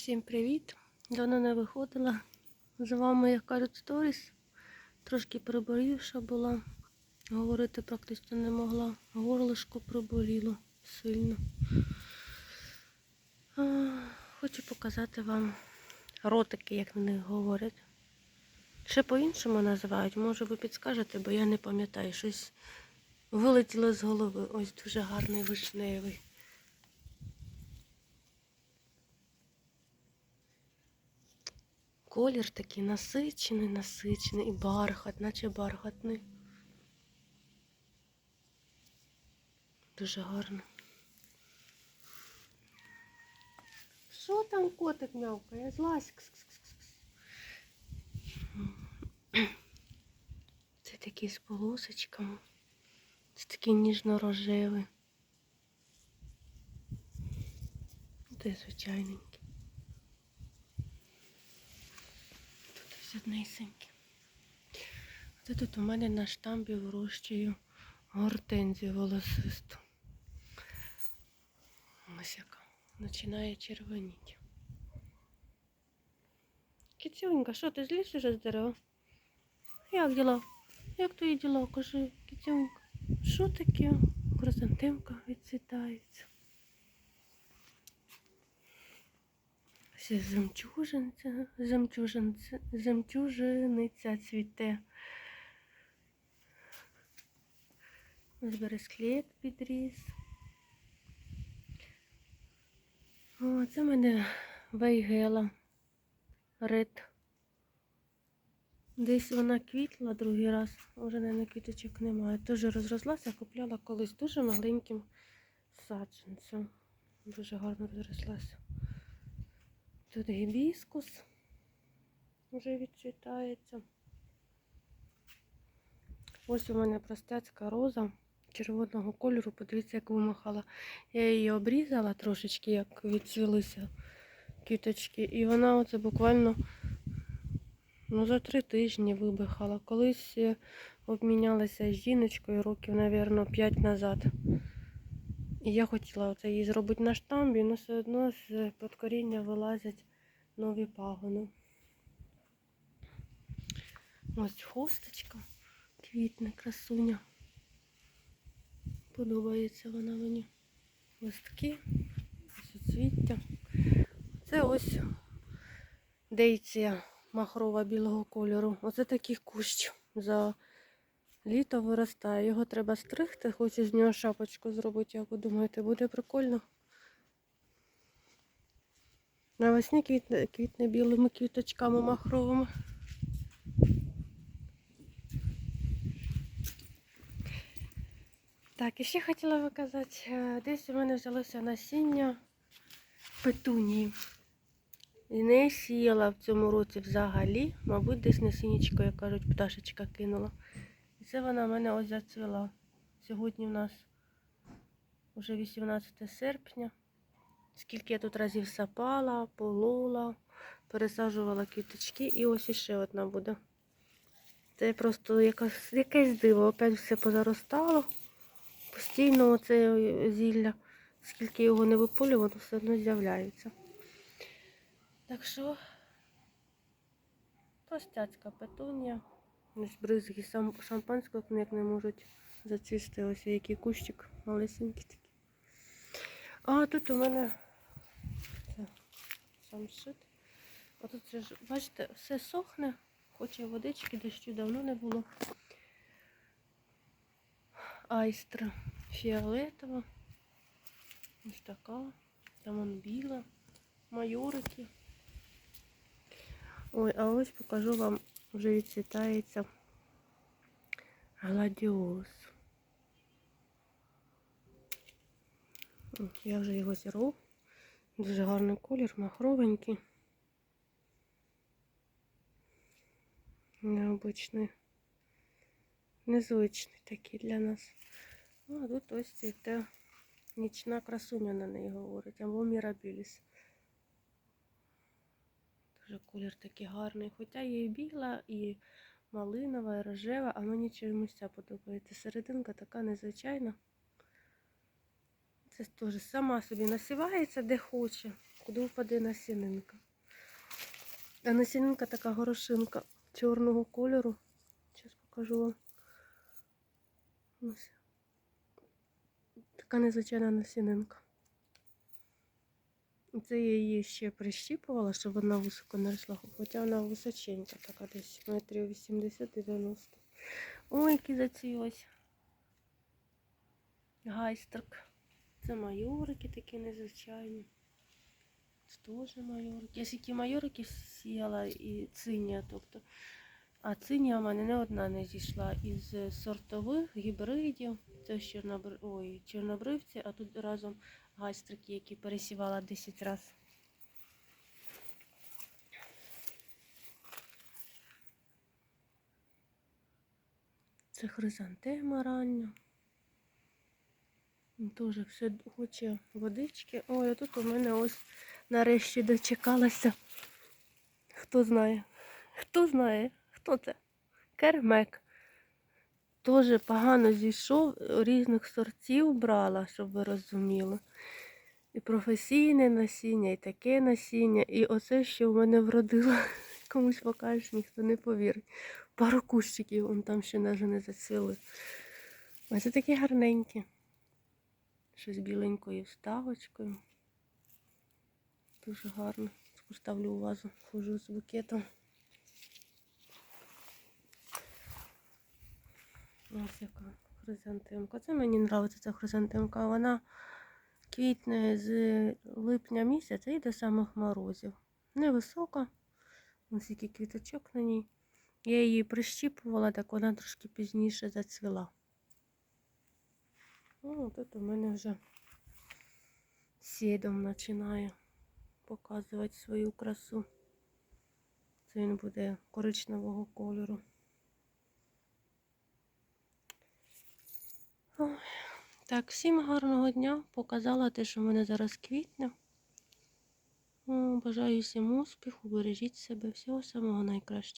Всім привіт! Давно не виходила. З вами, як кажуть, сторіс. Трошки переболівша була. Говорити практично не могла. Горлишко проболіло сильно. Хочу показати вам ротики, як на них говорять. Ще по-іншому називають, може ви підскажете, бо я не пам'ятаю. Щось вилетіло з голови. Ось дуже гарний вишневий. Колір такий насичений, насичений і бархат, наче бархатний. Дуже гарно. Що там котик м'явкає? Злазь. Це такий з полосочками. Це такий ніжно-рожевий. Це звичайненький. Ось однесеньке. Це тут у мене на штамбі вирощую гортензію волосисту. Ось яка. Починає червоніти. Кіцюнька, що ти зліз уже з дерева? Як діла? Як твої діла? Кажи, кіцюнька. Що таке? Хризантемка відцвітається. Ось жемчужинця, жемчужинця, жемчужиниця цвіте. Ось бересклет підріс. О, це в мене вейгела. Ред. Десь вона квітла другий раз, вже не квіточок немає. Теж розрослася, купляла колись дуже маленьким саджанцем. Дуже гарно розрослася. Тут гібіскус вже відцвітається. Ось у мене простецька роза червоного кольору. Подивіться, як вимахала. Я її обрізала трошечки, як відцвілися квіточки. І вона оце буквально ну, за три тижні вибихала. Колись е, обмінялася з жіночкою років, мабуть, 5 назад. І я хотіла оце її зробити на штамбі, але все одно з під коріння вилазять нові пагони. Ось хосточка квітне, красуня. Подобається вона мені. Листки, суцвіття. Це ось дейція махрова білого кольору. Оце такий кущ за літо виростає. Його треба стригти, хочу з нього шапочку зробити. Як ви думаєте, буде прикольно? Навесні квітне, квітне білими квіточками махровими. Так, і ще хотіла виказати, е, десь у мене взялося насіння петунії. І не сіяла в цьому році взагалі, мабуть, десь насіннячко, як кажуть, пташечка кинула. Це вона в мене ось зацвіла. Сьогодні в нас вже 18 серпня. Скільки я тут разів сапала, полола, пересаджувала квіточки і ось іще одна буде. Це просто якась, якесь диво. Опять все позаростало. Постійно оце зілля, скільки його не виполювано, все одно з'являється. Так що простяцька петунія. Ось бризги сам, шампанського ніяк не можуть зацвісти. Ось який кущик малесенький такий. А тут у мене це самшит. А тут це ж, бачите, все сохне, хоче водички, дощу давно не було. Айстра фіолетова. Ось така. Там вон біла. Майорики. Ой, а ось покажу вам, вже відцвітається гладіолус. Я вже його зірву. Дуже гарний колір, махровенький. Необичний. Незвичний такий для нас. Ну, а тут ось цвіте нічна красуня на неї говорить, або мірабіліс. Дуже колір такий гарний. Хоча є і біла, і малинова, і рожева, а мені чомусь ця подобається. Серединка така незвичайна. Це теж сама собі насівається де хоче. куди впаде насінинка. А насінинка така горошинка чорного кольору. Зараз покажу вам. Ось. Така незвичайна насінинка. Це я її ще прищіпувала, щоб вона високо не росла. Хоча вона височенька, така десь метрів 80-90. Ой, який зацілась. Гайстерк. Це майорики такі незвичайні. Це теж майорики. Я скільки майорики сіяла і цинія, тобто. А цинія в мене не одна не зійшла із сортових гібридів. Це чорнобр... Ой, чорнобривці, а тут разом гайстрики, які пересівала 10 разів. Це хризантема рання. Теж все хоче водички. Ой, а тут у мене ось нарешті дочекалася. Хто знає? Хто знає? Хто це? Кермек. Теж погано зійшов, різних сортів брала, щоб ви розуміли. І професійне насіння, і таке насіння, і оце, що в мене вродило. Комусь покажеш, ніхто не повірить. Пару кущиків, вон там ще навіть не зацвіли. А це такі гарненькі. Щось біленькою вставочкою. Дуже гарно. Поставлю у вазу, хожу з букетом. Ось яка хризантемка. Це мені подобається ця хризантемка. Вона квітне з липня місяця і до самих морозів. Невисока. Ось скільки квіточок на ній. Я її прищіпувала, так вона трошки пізніше зацвіла. О, тут у мене вже сідом починає показувати свою красу. Це він буде коричневого кольору. Так, всім гарного дня. Показала те, що в мене зараз квітне. Бажаю всім успіху, бережіть себе, всього самого найкращого.